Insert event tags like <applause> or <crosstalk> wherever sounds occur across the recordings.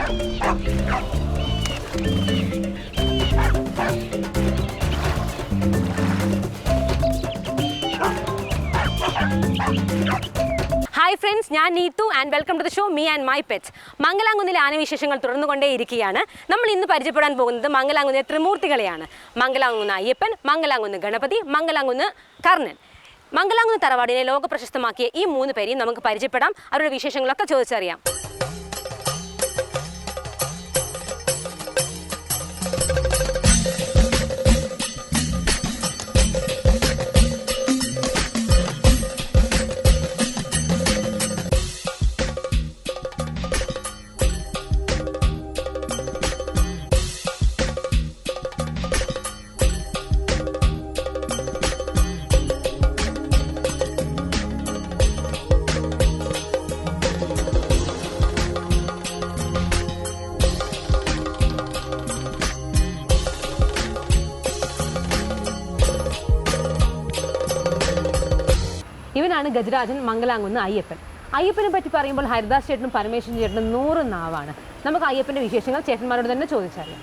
Hi friends ഞാൻ Neethu and welcome to the show me and my pets മംഗലാംകുന്നിലെ ആനവിശേഷങ്ങൾ തുടർന്നുകൊണ്ടേയിരിക്കുകയാണ്. നമ്മൾ ഇന്ന് പരിചയപ്പെടാൻ പോകുന്നത് മംഗലാംകുന്നിലെ ത്രിമൂർത്തികളെയാണ്. മംഗലാംകുന്ന് അയ്യപ്പൻ മംഗലാംകുന്ന് ഗണപതി മംഗലാംകുന്ന് കർണൻ. മംഗലാംകുന്ന് തറവാടിനെ ലോക പ്രശസ്തമാക്കിയ ഈ മൂന്ന് പേരെയും നമുക്ക് പരിചയപ്പെടാം. അവരുടെ വിശേഷങ്ങളൊക്കെ ചോദിച്ചറിയാം. ഇവനാണ് ഗജരാജൻ മംഗലാംകുന്ന് അയ്യപ്പൻ. അയ്യപ്പനെ പറ്റി പറയുമ്പോൾ ഹരിദാസ് ചേട്ടനും പരമേശ്വരൻ ചേട്ടനും നൂറ് നാവാണ്. നമുക്ക് അയ്യപ്പന്റെ വിശേഷങ്ങൾ ചേട്ടന്മാരോട് തന്നെ ചോദിച്ചറിയാം.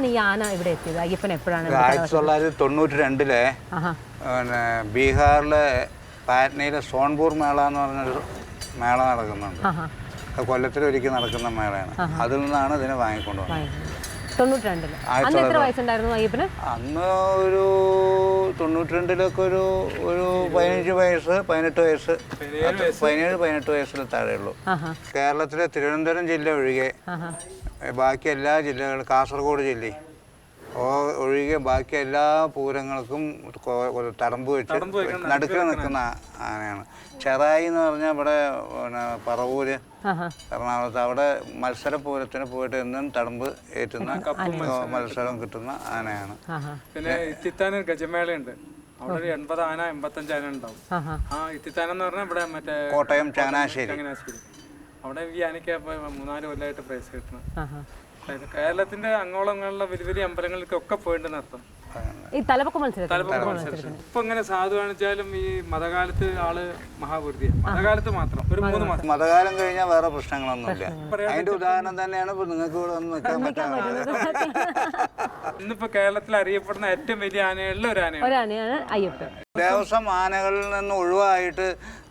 എപ്പോഴാണ് ഈ ആന ഇവിടെ എത്തിയത്? അയ്യപ്പൻ എപ്പോഴാണ് ഇവിടെ ആയിരത്തി തൊള്ളായിരത്തി തൊണ്ണൂറ്റി രണ്ടിലെ ആഹാ. പിന്നെ ബീഹാറിലെ പാറ്റ്നയിലെ സോൺപൂർ മേള എന്ന് പറഞ്ഞൊരു മേള നടക്കുന്നുണ്ട്. ആഹാ. അത് കൊല്ലത്തിലൊരിക്കൽ നടക്കുന്ന മേളയാണ്. അതിൽ നിന്നാണ് ഇതിനെ വാങ്ങിക്കൊണ്ടുവന്നത് വാങ്ങിക്കുന്നത്. തൊണ്ണൂറ്റി രണ്ടിൽ അന്ന് എത്ര തൊള്ളായിരത്തി വയസ്സുണ്ടായിരുന്നു അയ്യപ്പന്? അന്ന് ഒരു തൊണ്ണൂറ്റി രണ്ടിലൊക്കെ ഒരു ഒരു പതിനഞ്ച് വയസ്സ് പതിനെട്ട് വയസ്സ്. പതിനേഴ് പതിനെട്ട് വയസ്സിൽ താഴെയുള്ളൂ. ആഹാ. കേരളത്തിലെ തിരുവനന്തപുരം ജില്ല ഒഴികെ ആഹാ. ബാക്കി എല്ലാ ജില്ലകളും കാസർഗോഡ് ജില്ലയും ഓ- ഒഴികെ ബാക്കി എല്ലാ പൂരങ്ങൾക്കും തടമ്പ് വെച്ച് നടുക്ക് നിൽക്കുന്ന ആനയാണ്. ചെറായി എന്ന് പറഞ്ഞാൽ ഇവിടെ പിന്നെ പറവൂര് എറണാകുളത്ത് അവിടെ മത്സര പൂരത്തിന് പോയിട്ട് എന്നും തടമ്പ് ഏറ്റുന്ന മത്സരം കിട്ടുന്ന ആനയാണ്. പിന്നെ ഇത്തിത്താന ഗജമേളയുണ്ട്. അവിടെ ഒരു എൺപത് ആന എൺപത്തഞ്ച് ആന ഉണ്ടാവും. ആ ഇത്തിത്താനം എന്ന് പറഞ്ഞാൽ ഇവിടെ മറ്റേ കോട്ടയം ചങ്ങനാശ്ശേരി. ചങ്ങനാശ്ശേരി. അവിടെ ഈ ആനയ്ക്ക് മൂന്നാൽ കൊല്ലമായിട്ട് പ്രൈസ് കിട്ടണം. കേരളത്തിന്റെ അങ്ങോളങ്ങളിലെ വലിയ വലിയ അമ്പലങ്ങളിലേക്കൊക്കെ പോയിട്ട് നടത്തും ഈ തലപ്പൊക്ക മത്സരം ഇപ്പൊ ഇങ്ങനെ സാധു കാണിച്ചാലും ഈ മതകാലത്ത് ആൾ മഹാപൂർത്തിയാണ് മതകാലത്ത് മാത്രം. ഒരു മൂന്ന് മാസം. മതകാലം കഴിഞ്ഞാൽ വേറെ പ്രശ്നങ്ങളൊന്നുമില്ല. അതിന്റെ ഉദാഹരണം തന്നെയാണ് ഇപ്പൊ നിങ്ങൾക്ക് ഇവിടെ വന്ന് നിൽക്കാൻ പറ്റാതെ. ഇന്നിപ്പോ കേരളത്തിൽ അറിയപ്പെടുന്ന ഏറ്റവും വലിയ ആനകളിൽ ഒരു ആനയാണ്. അയ്യപ്പൻ. ദേവസ്വം ആനകളിൽ നിന്ന് ഒഴിവായിട്ട്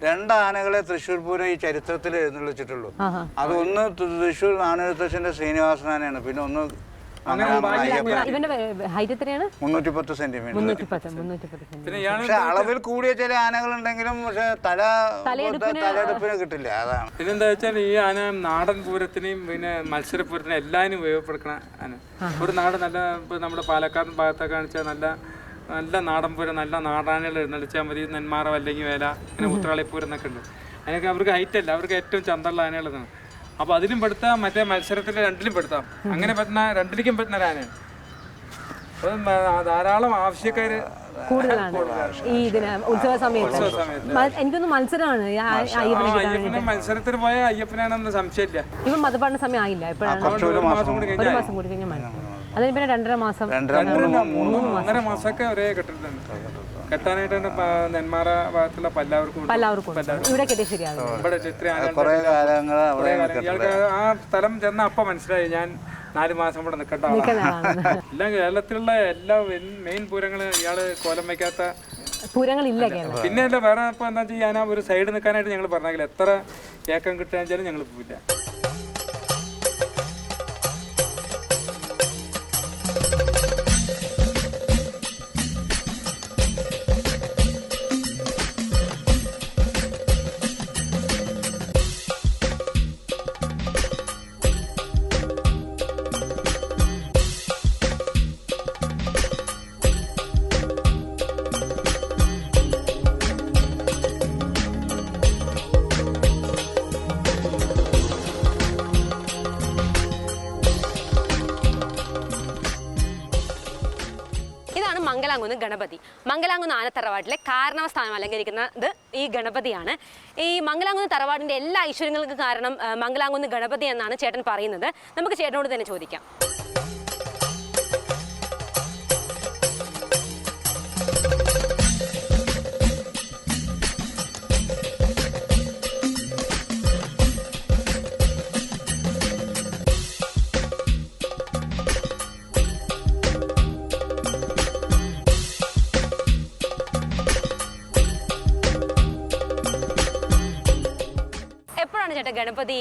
രണ്ട് ആനകളെ തൃശ്ശൂർ പൂരം ഈ ചരിത്രത്തിൽ എഴുന്നള്ളിച്ചിട്ടുള്ളൂ. അതൊന്ന് തൃശ്ശൂർ നാണയത്തച്ഛന്റെ ശ്രീനിവാസൻ ആനയാണ്. പിന്നെ ഒന്ന് ഇവന്റെ ഹൈറ്റ് എത്രയാണ്? മുന്നൂറ്റി പത്ത് സെന്റിമീറ്റർ. മുന്നൂറ്റി പത്ത് മുന്നൂറ്റി പത്ത് സെന്റ് പിന്നെ ഇയാൾ പക്ഷെ അളവിൽ കൂടിയ ചില ആനകളുണ്ടെങ്കിലും പക്ഷെ തല തലയെടുപ്പിന് കിട്ടില്ല അതാണ്. ഇതെന്താ വെച്ചാൽ ഈ ആന നാടൻ പൂരത്തിനെയും പിന്നെ മത്സരപൂരത്തിനും എല്ലാവരും ഉപയോഗപ്പെടുക്കണ ആന. ഒരു നാട് നല്ല ഇപ്പൊ നമ്മുടെ പാലക്കാടൻ ഭാഗത്തൊക്കെ കാണിച്ചാൽ നല്ല നല്ല നാടൻ പൂരം നല്ല നാടാനകൾ എഴുന്നള്ളിച്ചാൽ മതി. നെന്മാറ അല്ലെങ്കിൽ വേല പിന്നെ ഉത്രാളിപ്പൂരം എന്നൊക്കെ ഉണ്ട്. അതിനൊക്കെ അവർക്ക് ഹൈറ്റ് അല്ല. അവർക്ക് ഏറ്റവും ചന്തമുള്ള ആനകളാണ് അപ്പോൾ അതിലും പെടുത്താം മറ്റേ മത്സരത്തിൽ രണ്ടിലും പെടുത്താം. അങ്ങനെ പറ്റുന്ന രണ്ടിലേക്കും പറ്റുന്ന ഒരു ആനയാണ് ധാരാളം ആവശ്യക്കാർ കൂടുതലാണ്. ഈ ഇതിന് ഉത്സവ സമയത്ത്. എനിക്കൊന്ന് മത്സരമാണ്. മത്സരത്തിന് പോയ അയ്യപ്പനാണെന്ന് സംശയമില്ല. ഇവൻ മതപാഠന സമയം ആയില്ല. ഇപ്പോഴാണ് ഒരു മാസം കൂടി ഒരു മാസം കൂടി കഴിഞ്ഞാൽ അതിന് പിന്നെ രണ്ടര മാസം രണ്ടര മൂന്ന് മാസമൊക്കെ ഒരേ കെട്ടിട്ടുണ്ട് കെട്ടാനായിട്ട് തന്നെ പ- നെന്മാറ ഭാഗത്തുള്ള പല്ലാവർക്കും ഉണ്ട്. എല്ലാവർക്കും ഉണ്ട്. ഇവിടെ കെട്ടി ശരിയാകും ഇവിടെ ചിത്ര കുറെ കാലങ്ങൾ അവിടെ ഇയാൾക്ക് ആ സ്ഥലം ചെന്ന അപ്പൊ മനസ്സിലായി ഞാൻ നാല് മാസം ഇവിടെ നിൽക്കേണ്ട ആളാണ്. നിൽക്കുന്നതാണ് എല്ലാം <laughs> കേരളത്തിലുള്ള എല്ലാ മെയിൻ പൂരങ്ങളും ഇയാൾ കോലം വയ്ക്കാത്ത പൂരങ്ങളില്ല കേരളം പിന്നെ അല്ല വേറെ ഇപ്പൊ എന്താ ചെയ്യാൻ ഒരു സൈഡ് നിൽക്കാനായിട്ട് ഞങ്ങൾ പറഞ്ഞെങ്കിൽ എത്ര ഏക്കം കിട്ടുകയെന്ന് വെച്ചാലും ഞങ്ങൾ പോവില്ല. ഗണപതി. മംഗലാംകുന്ന് ആനത്തറവാട്ടിലെ കാരണവ സ്ഥാനം അലങ്കരിക്കുന്നത് ഈ ഗണപതിയാണ്. ഈ മംഗലാംകുന്ന് തറവാടിന്റെ എല്ലാ ഐശ്വര്യങ്ങൾക്കും കാരണം മംഗലാംകുന്ന് ഗണപതി എന്നാണ് ചേട്ടൻ പറയുന്നത്. നമുക്ക് ചേട്ടനോട് തന്നെ ചോദിക്കാം. ചേട്ടൻ ഗണപതി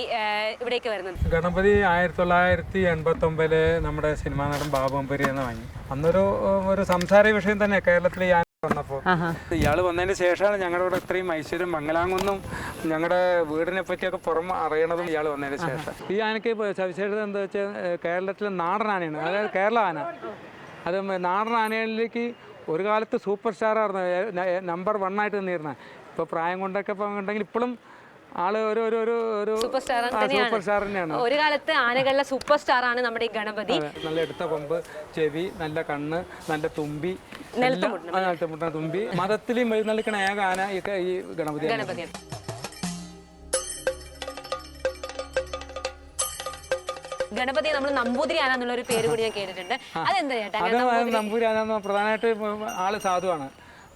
ഇവിടേക്ക് വരുന്നത്. ഗണപതി ആയിരത്തി തൊള്ളായിരത്തി എൺപത്തി ഒമ്പതിൽ നമ്മുടെ സിനിമാ നടൻ ബാബുമ്പരി എന്ന് വാങ്ങി. അന്നൊരു ഒരു സംസാര വിഷയം തന്നെ കേരളത്തിൽ ഞാൻ വന്നപ്പോ. വന്നപ്പോൾ ഇയാൾ വന്നതിന് ശേഷമാണ് ഞങ്ങളുടെ ഇവിടെ ഇത്രയും ഐശ്വര്യം മംഗലാംകുന്നും ഞങ്ങളുടെ വീടിനെ പറ്റിയൊക്കെ പുറം അറിയണതും ഇയാൾ വന്നതിന് ശേഷം. ഈ ആനയ്ക്ക് ഇപ്പൊ സവിശേഷത എന്താ വെച്ചാൽ കേരളത്തിലെ നാടൻ ആനയാണ്. അതായത് കേരള ആന. അത് നാടൻ ആനകളിലേക്ക് ഒരു കാലത്ത് സൂപ്പർ സ്റ്റാർ ആയിരുന്നു നമ്പർ വൺ ആയിട്ട് നിന്നിരുന്നത് ഇപ്പോൾ പ്രായം കൊണ്ടൊക്കെ ഇപ്പൊ ഉണ്ടെങ്കിൽ ഇപ്പോഴും ആൾ ഒരു ഒരു ഒരു ഒരു സൂപ്പർ സ്റ്റാർ സൂപ്പർ സ്റ്റാർ തന്നെയാണ്. ഒരു കാലത്ത് ആനകളിലെ സൂപ്പർ സ്റ്റാർ ആണ് നമ്മുടെ ഈ ഗണപതി. നല്ല എടുത്ത കൊമ്പ് ചെവി നല്ല കണ്ണ് നല്ല തുമ്പി എല്ലാം- ആ, നിലത്ത് മുട്ടുന്ന തുമ്പി. മതത്തിലും എഴുന്നള്ളിക്കണ ഏക ആന ഒക്കെ ഈ ഗണപതി ഗണപതിയാണ്. ഗണപതി നമ്മൾ നമ്പൂതിരി ആന എന്നുള്ള ഒരു പേര് കൂടി ഞാൻ കേട്ടിട്ടുണ്ട്. അതെന്താ ചേട്ടാ? നമ്പൂതിരി ആന പ്രധാനമായിട്ട് ആൾ സാധുവാണ്.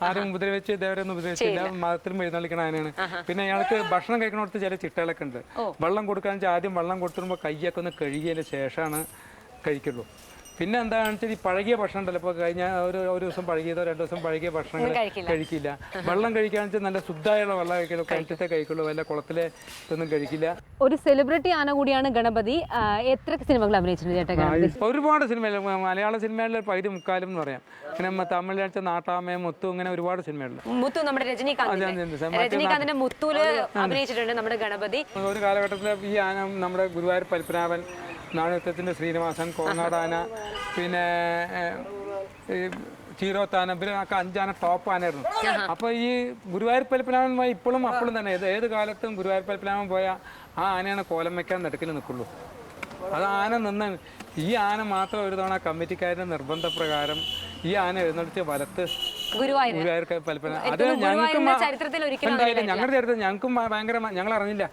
ആരും ഉപദ്രവിച്ച് ദേവരൊന്നും ഉപദ്രവിച്ചില്ല. മതത്തിലും എഴുന്നള്ളിക്കണ ആനയാണ്. പിന്നെ അയാൾക്ക് ഭക്ഷണം കഴിക്കണോടത്ത് ചില ചിട്ടകളൊക്കെ ഉണ്ട്. വെള്ളം കൊടുക്കാന്ന് വെച്ചാൽ ആദ്യം വെള്ളം കൊടുത്തുമ്പോൾ കൈയൊക്കെ ഒന്ന് കഴുകിയതിന് ശേഷമാണ് കഴിക്കുള്ളൂ. പിന്നെ എന്താണെന്ന് വെച്ചാൽ ഈ പഴകിയ ഭക്ഷണം ഉണ്ടല്ലോ ഇപ്പോൾ കഴിഞ്ഞ ഒരു ഒരു ദിവസം പഴകിയതോ രണ്ടു ദിവസം പഴകിയ ഭക്ഷണങ്ങൾ കഴിക്കില്ല. വെള്ളം കഴിക്കാന്ന് വെച്ചാൽ നല്ല ശുദ്ധമായുള്ള വെള്ളം കഴിക്കുള്ളൂ. കിണറ്റത്തെ കഴിക്കുള്ളൂ. വല്ല കുളത്തിലെ ഇതൊന്നും കഴിക്കില്ല. ഒരു സെലിബ്രിറ്റി ആന കൂടിയാണ് ഗണപതി. എത്ര സിനിമകൾ അഭിനയിച്ചിട്ടുണ്ട് ചേട്ടാ ഒരുപാട് സിനിമയിൽ മലയാള സിനിമയിൽ പകുതി മുക്കാലും എന്ന് പറയാം. പിന്നെ തമിഴിലാഴ്ച നാട്ടാമേ മുത്തു അങ്ങനെ ഒരുപാട് സിനിമയുണ്ട് മുത്തു നമ്മുടെ രജനീകാന്ത്. രജനീകാന്തിന്റെ മുത്തൂൽ അഭിനയിച്ചിട്ടുണ്ട് നമ്മുടെ ഗണപതി. ഒരു കാലഘട്ടത്തിൽ ഈ ആന നമ്മുടെ ഗുരുവായൂർ പൽപ്പനാഭൻ നാണയത്വത്തിന്റെ ശ്രീനിവാസൻ കോങ്ങാടാന പിന്നെ ചീരോത്താന ഇവരൊക്കെ അഞ്ചാന ടോപ്പ് ആനായിരുന്നു. അപ്പോൾ ഈ ഗുരുവായൂർ പൽപ്പനാഭൻ ഇപ്പോഴും അപ്പോഴും തന്നെ ഏത് ഏത് കാലത്തും ഗുരുവായൂർ പൽപ്പനാഭൻ പോയ ആ ആനയാണ് കോലം വെക്കാൻ നടുക്കിൽ നിൽക്കുള്ളൂ. അത് ആന നിന്ന് ഈ ആന മാത്രം ഒരു തവണ കമ്മിറ്റിക്കാരുടെ നിർബന്ധപ്രകാരം ഈ ആന എഴുന്നള്ളിച്ച് വലത്ത് ഗുരുവായൂർ പൽപ്പന അത് ഞങ്ങൾക്ക് ചരിത്രത്തിൽ ഞങ്ങളുടെ ചരിത്രം ഞങ്ങൾക്കും ഭയങ്കര ഞങ്ങൾ അറിഞ്ഞില്ല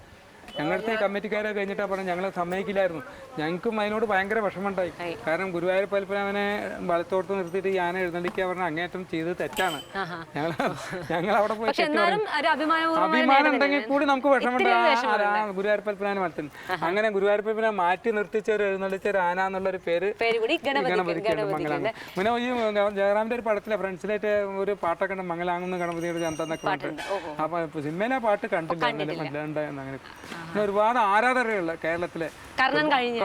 ഞങ്ങളുടെ കമ്മിറ്റിക്കാരെ കഴിഞ്ഞിട്ടാ പറഞ്ഞു ഞങ്ങളെ സമ്മതിക്കില്ലായിരുന്നു. ഞങ്ങൾക്കും അതിനോട് ഭയങ്കര വിഷമമുണ്ടായി. കാരണം ഗുരുവായൂർ പൽപ്പനാവനെ വലത്തോട്ട് നിർത്തിയിട്ട് ഞാൻ ആന എഴുന്നള്ളിക്കുക പറഞ്ഞ അങ്ങേറ്റം ചെയ്ത് തെറ്റാണ്. ഞങ്ങൾ ഞങ്ങൾ അവിടെ പോയി അഭിമാനം ഉണ്ടെങ്കിൽ കൂടി നമുക്ക് വിഷമമുണ്ട്. ഗുരുവായൂർ പൽപ്പനാനെ വളർത്തുന്നു അങ്ങനെ ഗുരുവായൂർ പലപ്പനെ മാറ്റി നിർത്തിച്ച ഒരു എഴുന്നള്ളിച്ച ഒരു ആന പേര് മംഗലാംഗം. പിന്നെ ഈ ജയറാമിന്റെ ഒരു പടത്തിലെ ഫ്രണ്ട്സിലായിട്ട് ഒരു പാട്ടൊക്കെ ഉണ്ട്. മംഗലാങ്ങുന്ന ഗണപതിയുടെ ചന്തെന്നൊക്കെ പറഞ്ഞിട്ട്. അപ്പൊ സിനിമയിലെ പാട്ട് കണ്ടില്ല. അങ്ങനെ. ഒരുപാട് ആരാധകരുള്ള കേരളത്തിലെ കർണൻ കഴിഞ്ഞു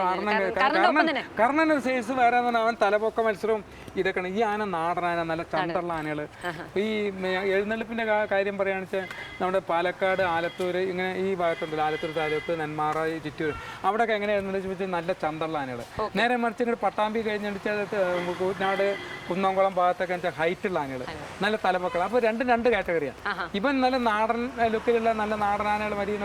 കർണൻ ഒരു സൈസ് വേറെ അവൻ തലപൊക്ക മത്സരവും ഇതൊക്കെയാണ്. ഈ ആന നാടനാന നല്ല ചണ്ടുള്ള ആനകൾ. ഈ എഴുന്നള്ളിപ്പിന്റെ കാര്യം പറയുകയാണെന്ന് വെച്ചാൽ നമ്മുടെ പാലക്കാട് ആലത്തൂർ ഇങ്ങനെ ഈ ഭാഗത്തുണ്ടല്ലോ. ആലത്തൂർ താലൂക്ക് നെന്മാറ ചുറ്റൂർ അവിടെയൊക്കെ എങ്ങനെ എഴുന്നള്ളിച്ച് വെച്ചാൽ നല്ല ചന്തള്ള ആനകൾ നേരെ മറിച്ച് ഇങ്ങോട്ട് പട്ടാമ്പി കഴിഞ്ഞിട്ട് കൂറ്റനാട് കുന്നംകുളം ഭാഗത്തൊക്കെ വെച്ചാൽ ഹൈറ്റ് ഉള്ള ആനകൾ നല്ല തലപൊക്കൾ അപ്പോൾ രണ്ടും രണ്ട് കാറ്റഗറിയാണ് ഇവൻ നല്ല നാടൻ ലുക്കിലുള്ള നല്ല നാടൻ ആനകൾ മതി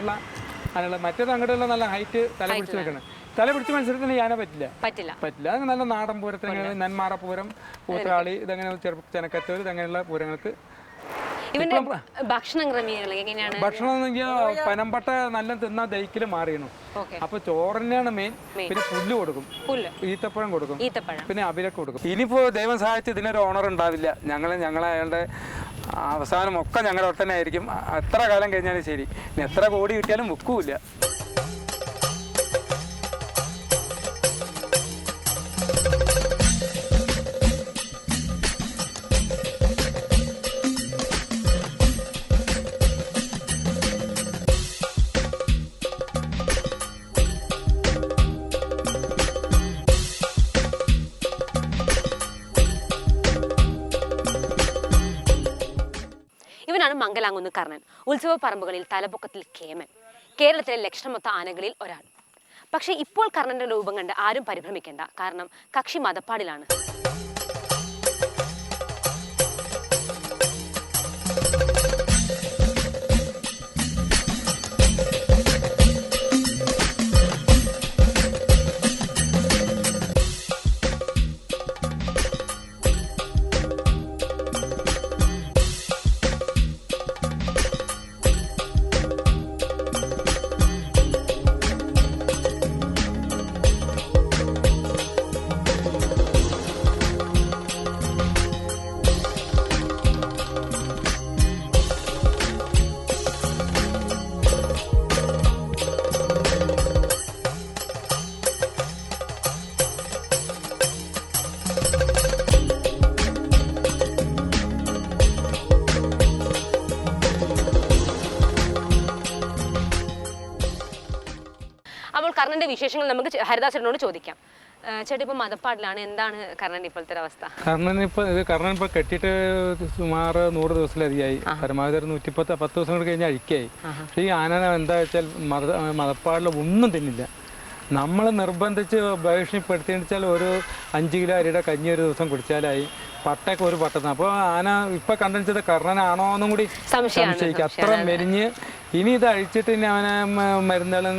മറ്റേ മറ്റേത് അങ്ങോട്ടുള്ള നല്ല ഹൈറ്റ് തല പിടിച്ച് വെക്കണം. തല പിടിച്ച് മത്സരത്തിന് ഞാനെ പറ്റില്ല. പറ്റില്ല. പറ്റില്ല. അത് നല്ല നാടൻ പൂരത്തിന് നെന്മാറ പൂരം പൂത്രാളി ഇതങ്ങനെ ചെനക്കത്തൂർ ഇതങ്ങനെയുള്ള പൂരങ്ങൾക്ക് ഇവന്റെ ഭക്ഷണം എങ്ങനെയാണ്? ഭക്ഷണം പനമ്പട്ട നല്ല തിന്നാ ദഹിക്കൽ മാറിയണു. അപ്പൊ ചോറിനാണ് മെയിൻ പിന്നെ പുല്ല് കൊടുക്കും. ഈത്തപ്പഴം കൊടുക്കും. പിന്നെ അവിലൊക്കെ കൊടുക്കും. ഇനിയിപ്പോ ദൈവം സഹായിച്ച് ഇതിനൊരു ഓണർ ഉണ്ടാവില്ല. ഞങ്ങൾ ഞങ്ങളെ അയാളുടെ അവസാനം ഒക്കെ ഞങ്ങളുടെ ആയിരിക്കും. എത്ര കാലം കഴിഞ്ഞാലും ശരി. എത്ര കോടി കിട്ടിയാലും മുക്കൂല മംഗലാംകുന്ന് കർണൻ. ഉത്സവ പറമ്പുകളിൽ തലപൊക്കത്തിൽ കേമൻ. കേരളത്തിലെ ലക്ഷണമൊത്ത ആനകളിൽ ഒരാൾ. പക്ഷേ ഇപ്പോൾ കർണന്റെ രൂപം കണ്ട് ആരും പരിഭ്രമിക്കേണ്ട. കാരണം കക്ഷി മതപ്പാടിലാണ്. കർണന്റെ വിശേഷങ്ങൾ നമുക്ക് ഹരിദാസനോട് ചോദിക്കാം. ചേട്ടൻ ചേട്ടാ ഇപ്പൊ മതപ്പാടിലാണ്. എന്താണ് കർണന്റെ ഇപ്പോഴത്തെ അവസ്ഥ? കർണൻ ഇപ്പൊ ഇത് കർണൻ ഇപ്പൊ കെട്ടിയിട്ട് സുമാർ നൂറ് ദിവസത്തിലധികമായി. പരമാവധി ഒരു നൂറ്റിപ്പത്ത് പത്ത് ദിവസം കൂടി കഴിഞ്ഞാൽ അഴിക്കായി. പക്ഷേ ഈ ആന എന്താ വെച്ചാൽ മത മതപ്പാടിൽ ഒന്നും തിന്നില്ല. നമ്മൾ നിർബന്ധിച്ച് ഭീഷണിപ്പെടുത്തിയെന്ന് വെച്ചാൽ ഒരു അഞ്ച് കിലോ അരിയുടെ കഞ്ഞി ഒരു ദിവസം കുടിച്ചാലായി. പട്ടയൊക്കെ ഒരു പട്ടത്തിന് അപ്പോൾ ആന ഇപ്പൊ കണ്ടിച്ചത് കർണനാണോ എന്നും കൂടി സംശയിക്കും. അത്ര മെലിഞ്ഞ് ഇനി ഇത് അഴിച്ചിട്ട് ഇനി അവനെ മരുന്നുകളും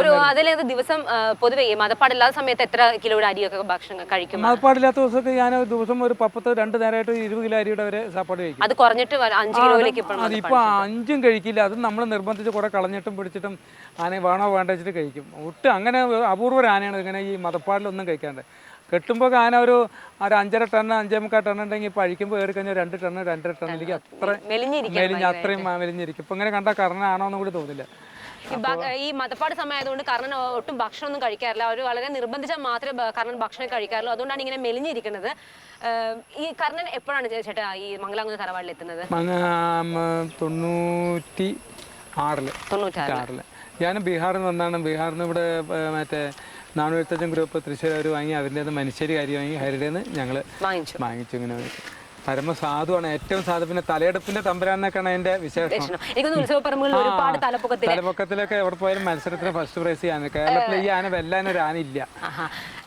ഒരു അതിലേത് ദിവസം പൊതുവെ മതപ്പാടില്ലാത്ത സമയത്ത് എത്ര കിലോയുടെ അരിയൊക്കെ ഭക്ഷണം കഴിക്കും? മതപ്പാടില്ലാത്ത ദിവസമൊക്കെ ഞാൻ ദിവസം ഒരു പപ്പത്ത് രണ്ട് നേരമായിട്ട് ഇരുപത് കിലോ അരിയുടെ വരെ സാപ്പാട് കഴിക്കും. അത് കുറഞ്ഞിട്ട് അഞ്ചു കിലോയിലേക്ക് അതിപ്പോൾ അഞ്ചും കഴിക്കില്ല. അത് നമ്മൾ നിർബന്ധിച്ച് കുറെ കളഞ്ഞിട്ടും പിടിച്ചിട്ടും ആന വേണോ വേണ്ട വെച്ചിട്ട് കഴിക്കും. ഒട്ടും അങ്ങനെ അപൂർവ ആനയാണ് ഇങ്ങനെ ഈ മതപ്പാടിലൊന്നും കഴിക്കാണ്ട്. കെട്ടുമ്പോൾ ആന ഒരു ഒരു അഞ്ചര ടൺ അഞ്ചേ മുക്കാൽ ടൺ ഉണ്ടെങ്കിൽ ഇപ്പോൾ അഴിക്കുമ്പോൾ കയറി കഴിഞ്ഞാൽ രണ്ട് ടൺ രണ്ടര ടണ്ണിലേക്ക് അത്ര മെലിഞ്ഞിരിക്കും മെലിഞ്ഞ് അത്രയും മെലിഞ്ഞിരിക്കും. ഇപ്പം ഇങ്ങനെ കണ്ടാൽ കർണനാണോ എന്നും കൂടി തോന്നില്ല. ഈ മതപ്പാട് സമയമായതുകൊണ്ട് കർണൻ ഒട്ടും ഭക്ഷണം ഒന്നും കഴിക്കാറില്ല. അവർ വളരെ നിർബന്ധിച്ചാൽ മാത്രമേ കർണൻ ഭക്ഷണം കഴിക്കാറുള്ളൂ. അതുകൊണ്ടാണ് ഇങ്ങനെ മെലിഞ്ഞിരിക്കുന്നത്. ഈ കർണൻ എപ്പോഴാണ് ചേട്ടാ ഈ മംഗലാംകുന്ന് തറവാടിൽ എത്തുന്നത് തൊണ്ണൂറ്റി ആറിൽ. തൊണ്ണൂറ്റി ആറിൽ. ഞാൻ ബീഹാറിൽ നിന്ന് വന്നാണ്. ബീഹാറിൽ നിന്ന് ഇവിടെ മറ്റേ നാനൂറ്റഞ്ചം ഗ്രൂപ്പ് തൃശ്ശൂർ അവർ വാങ്ങി അവരുടെ മനുഷ്യരി കാര്യം വാങ്ങി ഹരിയുടെ നിന്ന് ഞങ്ങൾ വാങ്ങിച്ചു. വാങ്ങിച്ചു ഇങ്ങനെ. പരമ സാധുവാണ് ഏറ്റവും സാധു. പിന്നെ തലയെടുപ്പിന്റെ തമ്പരാനൊക്കെയാണ് അതിന്റെ വിശേഷം. തലപ്പൊക്കത്തിലൊക്കെ എവിടെ പോയാലും മത്സരത്തിന് ഫസ്റ്റ് പ്രൈസ് ചെയ്യാൻ കേരളത്തിൽ ഈ ആന വെല്ലാൻ ഒരു ആന ഇല്ല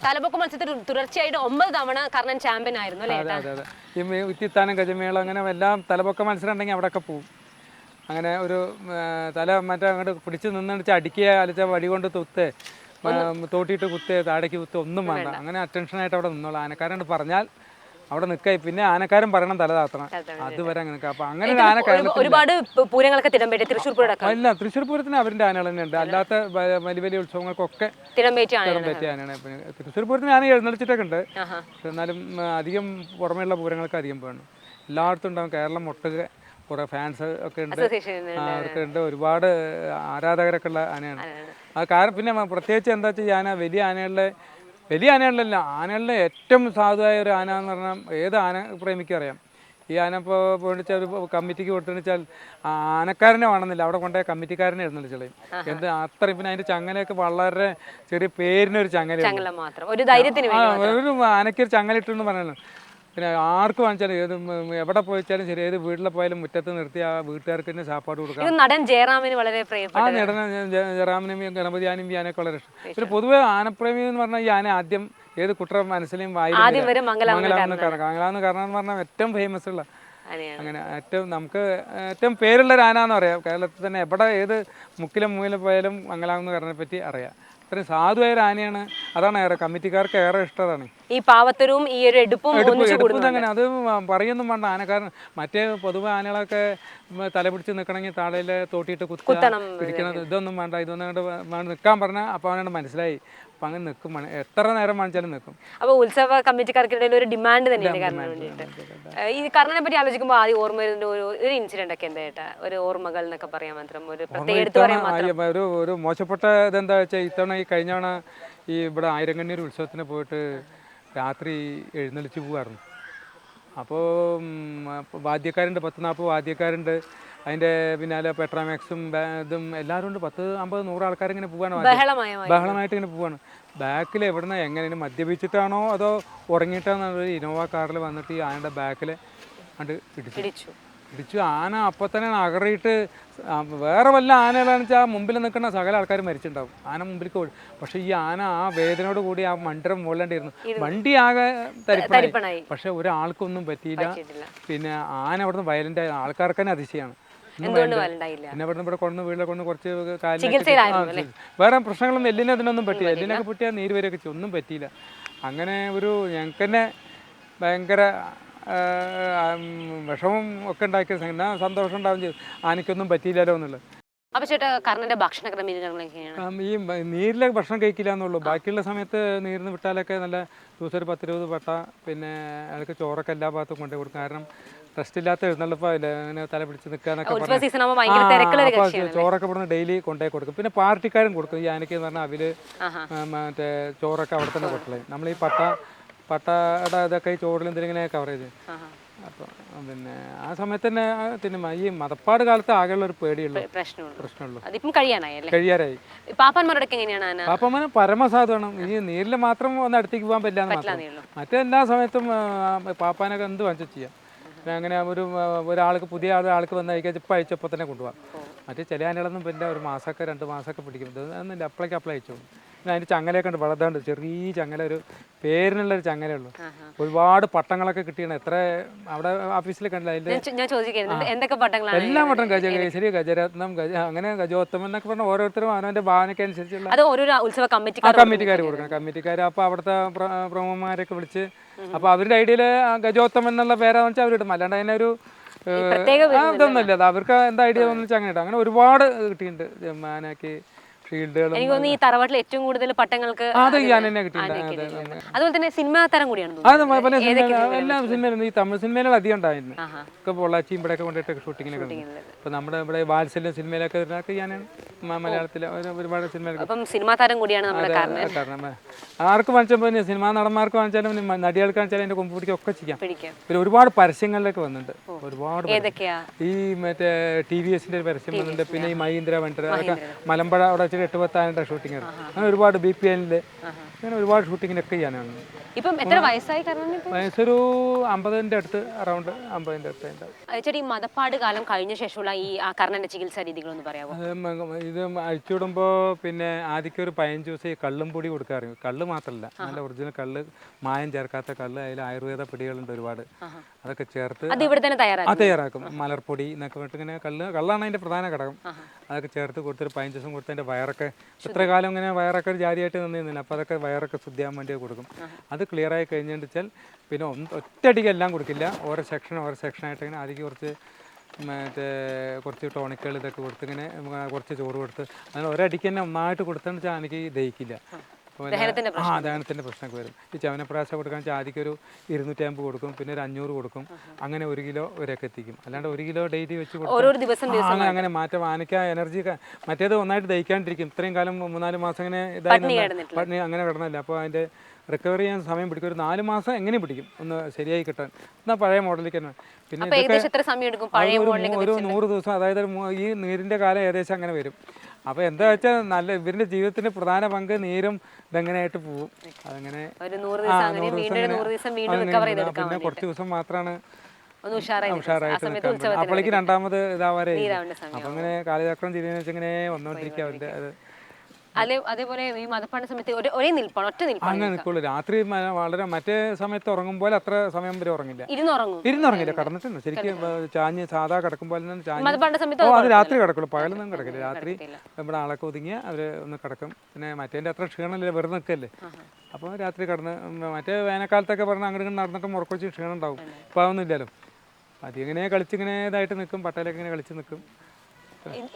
തലപ്പൊക്ക മത്സരത്തിൽ തുടർച്ചയായിട്ട് ഒമ്പത് തവണ കർണൻ ചാമ്പ്യൻ ആയിരുന്നു അല്ലേ അതെ അതെ അതെ. ഈ ഉത്തിത്താനം ഗജമേളം അങ്ങനെ എല്ലാം തലപ്പൊക്ക മത്സരം ഉണ്ടെങ്കിൽ അവിടെയൊക്കെ പോവും. അങ്ങനെ ഒരു തല മറ്റേ അങ്ങോട്ട് പിടിച്ച് നിന്നടിച്ച് അടിക്കുക അലച്ച വടി കൊണ്ട് തുത്ത് തോട്ടിയിട്ട് കുത്ത് താടേക്ക് കുത്ത് ഒന്നും വേണ്ട. അങ്ങനെ അറ്റൻഷനായിട്ട് അവിടെ നിന്നോളാം. ആനക്കാരോട് പറഞ്ഞാൽ അവിടെ നിൽക്കായി. പിന്നെ ആനക്കാരൻ പറയണം തല താത്തണം. അതുവരെ അങ്ങനെ അപ്പൊ അങ്ങനെ ഒരു ആന ഒരുപാട് പൂരങ്ങളൊക്കെ തിടമ്പേറ്റി തൃശ്ശൂർ പൂരം ഇല്ല തൃശ്ശൂർ പൂരത്തിന് അവരുടെ ആനകൾ തന്നെ ഉണ്ട്. അല്ലാത്ത വലിയ വലിയ ഉത്സവങ്ങൾക്കൊക്കെ ആനയാണ് തൃശ്ശൂർ പൂരത്തിന് ആന എഴുന്നള്ളിച്ചിട്ടൊക്കെ ഉണ്ട്. എന്നാലും അധികം പുറമെയുള്ള പൂരങ്ങൾക്ക് അധികം വേണം എല്ലായിടത്തും ഉണ്ടാവും. കേരളം ഒട്ടുക കുറേ ഫാൻസ് ഒക്കെ ഉണ്ട്. അവർക്ക് ഉണ്ട്. ഒരുപാട് ആരാധകരൊക്കെ ഉള്ള ആനയാണ്. ആ കാരണം പിന്നെ പ്രത്യേകിച്ച് എന്താ വെച്ചാൽ ആന വലിയ ആനകളിലെ വലിയ ആനകളിലല്ല ആനകളിലെ ഏറ്റവും സാധുവായ ഒരു ആന എന്ന് പറഞ്ഞാൽ ഏത് ആന പ്രേമിക്കും അറിയാം ഈ ആന ഇപ്പോൾ വേണ്ടിച്ചാൽ ഒരു കമ്മിറ്റിക്ക് കൊടുത്തുവെച്ചാൽ വെച്ചാൽ ആനക്കാരനെ വേണമെന്നില്ല. അവിടെ കൊണ്ടേ കമ്മിറ്റിക്കാരനെ എഴുന്നള്ളിച്ചളയും എന്ത് അത്രയും പിന്നെ അതിന്റെ ചങ്ങലയൊക്കെ വളരെ ചെറിയ പേരിനൊരു ചങ്ങല ചങ്ങല ഒരു ധൈര്യത്തിന് ആ വേണ്ടി ഒരു ആനയ്ക്കൊരു ചങ്ങലിട്ടെന്ന് പറഞ്ഞല്ലോ. പിന്നെ ആർക്ക് വാങ്ങിച്ചാലും ഏത് എവിടെ പോയിച്ചാലും ശരി ഏത് വീട്ടിൽ പോയാലും മുറ്റത്ത് നിർത്തി ആ വീട്ടുകാർക്ക് തന്നെ സാപ്പാട് കൊടുക്കാം. നടൻ ജയറാമിന് വളരെ ആ നടൻ നേടന ജയറാമനും ഗണപതി ആനയും ഈ ആനയൊക്കെ വളരെ ഇഷ്ടം. പിന്നെ പൊതുവെ ആനപ്രേമി എന്ന് പറഞ്ഞാൽ ഈ ആന ആദ്യം ഏത് കുട്ടറ മനസ്സിലെയും മംഗലാകുന്ന മംഗലാകുന്ന കാരണം മംഗലാകുന്ന കാരണം എന്ന് പറഞ്ഞാൽ. ഏറ്റവും ഫേമസ് ഉള്ള അങ്ങനെ ഏറ്റവും നമുക്ക് ഏറ്റവും പേരുള്ള ഒരു ആന എന്ന് പറയാം. കേരളത്തിൽ തന്നെ എവിടെ ഏത് മുക്കിലും മൂലം പോയാലും മംഗലാമെന്ന് കാരനെ പറ്റി അറിയാം. അത്രയും സാധുവായ ഒരു ആനയാണ്. അതാണ് ഏറെ കമ്മിറ്റിക്കാർക്ക് ഏറെ ഇഷ്ടതാണ് ഈ പാവത്തരവും ഈ ഒരു എടുപ്പും എടുപ്പും അങ്ങനെ അത് പറയൊന്നും വേണ്ട. ആനക്കാരൻ മറ്റേ പൊതുവെ ആനകളൊക്കെ തലപിടിച്ച് തല പിടിച്ച് നിൽക്കണമെങ്കിൽ താഴെ തോട്ടിയിട്ട് കുത്തണം. പിടിക്കണം ഇതൊന്നും വേണ്ട ഇതൊന്നും വേണ്ട. നിൽക്കാൻ പറഞ്ഞാൽ അപ്പോൾ അവനോട് മനസ്സിലായി. അപ്പം അങ്ങനെ നിൽക്കും എത്ര നേരം വാങ്ങിച്ചാലും നിൽക്കും അപ്പോൾ ഉത്സവ കമ്മിറ്റിക്കാർക്കിടയിൽ ഒരു ഡിമാൻഡ് തന്നെയാണ് വേണ്ടിയിട്ട്? ഈ കർണനെ പറ്റി ആലോചിക്കുമ്പോൾ ആദ്യം ഓർമ്മ വരുന്ന ഒരു ഒരു ഇൻസിഡന്റ് ഒക്കെ എന്താ ചേട്ടാ? ഒരു ഓർമ്മകൾ എന്നൊക്കെ പറയാൻ മാത്രം ഒരു പ്രത്യേക എടുത്തു പറയാൻ മാത്രം. ഒരു ഒരു മോശപ്പെട്ട ഇതെന്താ വെച്ചാൽ ഇത്തവണ ഈ കഴിഞ്ഞാണ് ഈ ഇവിടെ ആയിരങ്കണ്ണീർ ഉത്സവത്തിന് പോയിട്ട് രാത്രി എഴുന്നള്ളിച്ച് പോവായിരുന്നു അപ്പോൾ വാദ്യക്കാരുണ്ട് പത്ത് നാൽപ്പത് വാദ്യക്കാരുണ്ട്. അതിന്റെ പിന്നാലെ പെട്രോമാക്സും ഇതും എല്ലാവരും ഉണ്ട്. പത്ത് അമ്പത് നൂറ് ആൾക്കാരിങ്ങനെ പോവാണ് വാദ്യം. ബഹളമായിട്ട് ഇങ്ങനെ പോവാണ്. ബാക്കിൽ എവിടുന്ന എങ്ങനെ മദ്യപിച്ചിട്ടാണോ അതോ ഉറങ്ങിയിട്ടാണോ ഒരു ഇനോവ കാറിൽ വന്നിട്ട് ഈ ആനയുടെ ബാക്കിൽ കണ്ട് ഇടിച്ചു. പിടിച്ചു ഇടിച്ചു. ആന അപ്പൊ തന്നെ അകറിയിട്ട് വേറെ വല്ല ആനകളാണെന്ന് വെച്ചാൽ ആ മുമ്പിൽ നിൽക്കുന്ന സകല ആൾക്കാർ മരിച്ചിട്ടുണ്ടാവും. ആന മുമ്പിലേക്ക് ഓടി. പക്ഷെ ഈ ആന ആ വേദനയോട് കൂടി ആ മണ്ടരം മുകളിലാണ്ടിരുന്നു. വണ്ടി ആകെ തരിപ്പണായി. പക്ഷെ ഒരാൾക്കൊന്നും പറ്റിയില്ല. പിന്നെ ആന അവിടുന്ന് വയലന്റ് ആൾക്കാർക്ക് തന്നെ അതിശയാണ്. എന്തുകൊണ്ട് violent- വലുണ്ടായില്ല പിന്നെ ഇവിടെ ഇവിടെ കൊണ്ട് വീട്ടിലെ കൊണ്ട് കുറച്ച് വേറെ പ്രശ്നങ്ങളൊന്നും എല്ലിനെ അതിനൊന്നും പറ്റിയില്ല. എല്ലിനൊക്കെ പൊട്ടിയാൽ നീര് വരെ ഒക്കെ ഒന്നും പറ്റിയില്ല. അങ്ങനെ ഒരു ഞങ്ങൾക്ക് തന്നെ ഭയങ്കര വിഷമം ഒക്കെ ഉണ്ടാക്കിയ. സന്തോഷം ഉണ്ടാവും ചെയ്തു. ആനയ്ക്കൊന്നും പറ്റിയില്ലല്ലോ എന്നുള്ളത്. അപ്പൊ ചേട്ടാ കർണന്റെ ഭക്ഷണ ക്രമീകരണങ്ങൾ ഈ നീരിലെ ഭക്ഷണം കഴിക്കില്ല എന്നുള്ളൂ. ബാക്കിയുള്ള സമയത്ത് നീരിന്ന് വിട്ടാലൊക്കെ നല്ല ദിവസം ഒരു പത്തിരുപത് പട്ട പിന്നെ അതൊക്കെ ചോറൊക്കെ എല്ലാ ഭാഗത്തും കൊണ്ടുപോയി കൊടുക്കും. കാരണം റെസ്റ്റ് ഇല്ലാത്ത എഴുന്നള്ളിപ്പായില്ലേ അങ്ങനെ തല പിടിച്ച് നിൽക്കാന്നൊക്കെ ചോറൊക്കെ ഇവിടുന്ന് ഡെയിലി കൊണ്ടേ കൊടുക്കും. പിന്നെ പാർട്ടിക്കാരും കൊടുക്കും. ഈ ആനയ്ക്ക് എന്ന് പറഞ്ഞാൽ അവർ മറ്റേ ചോറൊക്കെ അവിടെ തന്നെ കൊടുക്കലേ നമ്മൾ ഈ പട്ട പട്ടയുടെ ഇതൊക്കെ ഈ ചോറിൽ എന്തെങ്കിലും കവർ ചെയ്ത്? അപ്പൊ പിന്നെ ആ സമയത്ത് തന്നെ പിന്നെ ഈ മതപ്പാട് കാലത്ത് ആകെയുള്ള ഒരു പേടിയുള്ളൂ. പ്രശ്നമുള്ളൂ. അതിപ്പം കഴിയാനായല്ലേ കഴിയാറായി പാപ്പാന്മാരോടൊക്കെ എങ്ങനെയാണ് ആന? പാപ്പമ്മന് പരമസാധുവാണ്. ഈ നീരിൽ മാത്രം ഒന്ന് അടുത്തേക്ക് പോകാൻ പറ്റില്ല മറ്റെല്ലാ സമയത്തും പാപ്പാനൊക്കെ എന്ത് വാങ്ങിച്ചു ചെയ്യാം. അങ്ങനെ ഒരു ഒരാൾക്ക് പുതിയ ആൾ ആൾക്ക് വന്ന് കഴിക്കാൻ ഇപ്പം അയച്ചപ്പോൾ തന്നെ കൊണ്ടുപോകാം മറ്റേ ചില ആനകളൊന്നും പിന്നെ ഒരു മാസമൊക്കെ രണ്ട് മാസമൊക്കെ പിടിക്കും. ഇത് അപ്ലൈക്ക് അപ്ലൈ അതിന്റെ ചങ്ങലയൊക്കെ ഉണ്ട് വളർത്താണ്ട് ചെറിയ ചങ്ങല ഒരു പേരിനുള്ള ഒരു ചങ്ങലേ ഉള്ളൂ ഒരുപാട് പട്ടങ്ങളൊക്കെ കിട്ടിയാണ് എത്ര അവിടെ ഓഫീസിൽ കണ്ടില്ല? പട്ടങ്ങളാണ് എല്ലാ പട്ടം ഗജ കേസരി ഗജരത്നം ഗജ അങ്ങനെ ഗജോത്തമം എന്നൊക്കെ പറഞ്ഞ ഓരോരുത്തരും അവനവന്റെ ഭാവനയ്ക്ക് അനുസരിച്ചുള്ള കമ്മിറ്റിക്കാർ കൊടുക്കണം. കമ്മിറ്റിക്കാർ അപ്പോൾ അവിടുത്തെ പ്ര- പ്രമുഖന്മാരൊക്കെ വിളിച്ച് അപ്പൊ അവരുടെ ഐഡിയയിൽ ഗജോത്തമൻ എന്നുള്ള പേരാന്ന് വെച്ചാൽ അവരിടും അല്ലാണ്ട് അതിനൊരു ഇതൊന്നുമില്ല. അവർക്ക് എന്താ ഐഡിയ അങ്ങനെ ഒരുപാട് കിട്ടിയിട്ടുണ്ട്. ജമ്മാനാക്കി ഷീൽഡുകളും എനിക്ക് തോന്നുന്നു ഈ തറവാട്ടിൽ ഏറ്റവും കൂടുതൽ പട്ടങ്ങൾക്ക് അത് കിട്ടിയിട്ടുണ്ട്. കിട്ടിയിട്ടുണ്ട്. അതുപോലെ തന്നെ സിനിമാ താരം കൂടിയാണ്. അത് പല എല്ലാ സിനിമയിലും ഈ തമിഴ് സിനിമയിലും അധികം ഉണ്ടായിരുന്നു. ഒക്കെ പൊള്ളാച്ചി ഇവിടെയൊക്കെ കൊണ്ടിട്ട് ഷൂട്ടിങ്ങിനൊക്കെ ഇപ്പൊ നമ്മുടെ ഇവിടെ വാത്സല്യം സിനിമയിലൊക്കെ വരുന്നതൊക്കെ ഞാൻ മലയാളത്തിലെ ഒരുപാട് സിനിമ താരം കൂടിയാണ് കാരണം ആർക്ക് വാങ്ങിച്ചപ്പോൾ സിനിമാ നടന്മാർക്ക് വാങ്ങിച്ചാലും നടികൾക്ക് വാങ്ങിച്ചാലും എന്റെ കൊമ്പ് പിടിക്കുക ഒക്കെ ചെയ്യാം. പിന്നെ ഒരുപാട് പരസ്യങ്ങളിലൊക്കെ വന്നിട്ടുണ്ട്. ഒരുപാട്. ഈ മറ്റേ ടി വി എസിന്റെ പരസ്യം വന്നിട്ടുണ്ട്. പിന്നെ ഈ മഹീന്ദ്ര അതൊക്കെ മലമ്പുഴ അവിടെ എട്ട് പത്താനിന്റെ ഷൂട്ടിംഗ് അങ്ങനെ ഒരുപാട് ബി പി എല്ലിൽ അങ്ങനെ ഒരുപാട് ഷൂട്ടിങ്ങിനൊക്കെ ചെയ്യാനാണ്. ഇപ്പം എത്ര വയസ്സായി കാരണം വയസ്സൊരു അമ്പതിന്റെ അടുത്ത് അറൗണ്ട് അമ്പതിന്റെ അടുത്ത് ചേട്ടാ ഈ മതപ്പാട് കാലം കഴിഞ്ഞ ശേഷമുള്ള ഈ കർണന്റെ ചികിത്സാ രീതികളൊന്ന് പറയാമോ ഇത് അഴിച്ചുവിടുമ്പോൾ പിന്നെ ആദ്യമൊക്കെ ഒരു പതിനഞ്ച് ദിവസം ഈ കള്ളും പൊടി കൊടുക്കാറുണ്ട് കള്ള് മാത്രമല്ല നല്ല ഒറിജിനൽ കള്ള് മായം ചേർക്കാത്ത കള്ള് അതിൽ ആയുർവേദ പൊടികളുണ്ട് ഒരുപാട്. അതൊക്കെ ചേർത്ത് അത് ഇവിടെ തന്നെ തയ്യാറാക്കും? തയ്യാറാക്കും. മലർപ്പൊടി എന്നൊക്കെ പറഞ്ഞിട്ട് ഇങ്ങനെ കള്ള് കള്ളാണ് അതിന്റെ പ്രധാന ഘടകം. അതൊക്കെ ചേർത്ത് കൊടുത്തൊരു പതിനഞ്ച് ദിവസം കൊടുത്ത് അതിന്റെ വയറൊക്കെ ഇത്ര കാലം ഇങ്ങനെ വയറൊക്കെ ജാതിയായിട്ട് നിന്നിരുന്നില്ല. അപ്പോൾ അതൊക്കെ വയറൊക്കെ ശുദ്ധിയാൻ വേണ്ടി കൊടുക്കും. അത് ക്ലിയർ ആയി കഴിഞ്ഞിട്ട് വെച്ചാൽ പിന്നെ ഒറ്റയടിക്ക് എല്ലാം കൊടുക്കില്ല. ഓരോ സെക്ഷൻ ഓരോ സെക്ഷനായിട്ട് ഇങ്ങനെ ആദ്യം കുറച്ച് മറ്റേ കുറച്ച് ടോണിക്കുകൾ ഇതൊക്കെ കൊടുത്ത് ഇങ്ങനെ കുറച്ച് ചോറ് കൊടുത്ത് അങ്ങനെ ഒരടിക്ക് തന്നെ ഒന്നായിട്ട് കൊടുത്തെന്ന് വെച്ചാൽ എനിക്ക് ദഹിക്കില്ല. ദഹനത്തിന്റെ ആ ദഹനത്തിന്റെ പ്രശ്നമൊക്കെ വരും. ഈ ചവനപ്രാശ കൊടുക്കാൻ ചാതിക്ക് ആദ്യം ഒരു ഇരുന്നൂറ്റി അമ്പത് കൊടുക്കും പിന്നെ ഒരു അഞ്ഞൂറ് കൊടുക്കും. അങ്ങനെ ഒരു കിലോ വരെയൊക്കെ എത്തിക്കും. അല്ലാണ്ട് ഒരു കിലോ ഡെയിലി വെച്ച് കൊടുക്കും അങ്ങനെ അങ്ങനെ മാറ്റം ആനയ്ക്ക് എനർജി മറ്റേത് ഒന്നായിട്ട് ദഹിക്കാണ്ടിരിക്കും. ഇത്രയും കാലം മൂന്നാൽ മാസം ഇതായി കിടന്നിട്ടില്ല. പട്ടിണി അങ്ങനെ കിടന്നില്ല. അപ്പോൾ അതിന്റെ റിക്കവറി ചെയ്യാൻ സമയം പിടിക്കും. ഒരു നാല് മാസം എങ്ങനെ പിടിക്കും? ഒന്ന് ശരിയായി കിട്ടാൻ. എന്നാൽ പഴയ മോഡലിലേക്ക് തന്നെ. പിന്നെ ഒരു നൂറ് ദിവസം അതായത് ഈ നീരിന്റെ കാലം ഏകദേശം അങ്ങനെ വരും. അപ്പോൾ എന്താ വെച്ചാൽ നല്ല ഇവരുടെ ജീവിതത്തിന്റെ പ്രധാന പങ്ക് നീരും ഇതെങ്ങനെയായിട്ട് പോകും അതങ്ങനെ പിന്നെ കുറച്ച് ദിവസം മാത്രമാണ് ഉഷാറായിട്ട് അപ്പോഴേക്ക് രണ്ടാമത് ഇതാവാറേ. അപ്പൊ അങ്ങനെ കാലചക്രം വെച്ചാൽ ഇങ്ങനെ വന്നുകൊണ്ടിരിക്കുക അത്. അതെ അതേപോലെ ഈ മതപ്പാട് സമയത്ത് ഒരേ ഒരേ നിൽപ്പാണ് ഒറ്റ നിൽപ്പാണ് അങ്ങനെ നിൽക്കുള്ളൂ. രാത്രി മ- വളരെ മറ്റേ സമയത്ത് ഉറങ്ങുമ്പോൾ അത്ര സമയം വരെ ഉറങ്ങില്ല. ഇരുന്നുറങ്ങും ഇരുന്നുറങ്ങില്ല കിടന്നിട്ടുണ്ട് ശരിക്കും ഏ, ചാഞ്ഞ് സാധാ കിടക്കുമ്പോൾ തന്നെ ചാഞ്ഞ് മതപ്പാടിന്റെ സമയത്ത് ഓ അത് രാത്രി കിടക്കുള്ളൂ. പകലൊന്നും കിടക്കില്ല. രാത്രി നമ്മുടെ ആളൊക്കെ ഒതുങ്ങിയ അവർ ഒന്ന് കിടക്കും. പിന്നെ മറ്റേന്റെ അത്ര ക്ഷീണമില്ല വെറുതെ നിൽക്കല്ലേ അപ്പോൾ രാത്രി കിടന്ന് ഉം, മറ്റേ വേനൽക്കാലത്തൊക്കെ പറഞ്ഞാൽ അങ്ങോട്ട് ഇങ്ങോട്ട് നടന്നിട്ട് മുറക്കൊച്ച് ക്ഷീണം ഉണ്ടാവും ഇപ്പോൾ അതൊന്നും ഇല്ലല്ലോ. അതിങ്ങനെ കളിച്ചിങ്ങനെ ഇതായിട്ട് നിൽക്കും പട്ടയിലൊക്കെ ഇങ്ങനെ കളിച്ച് നിൽക്കും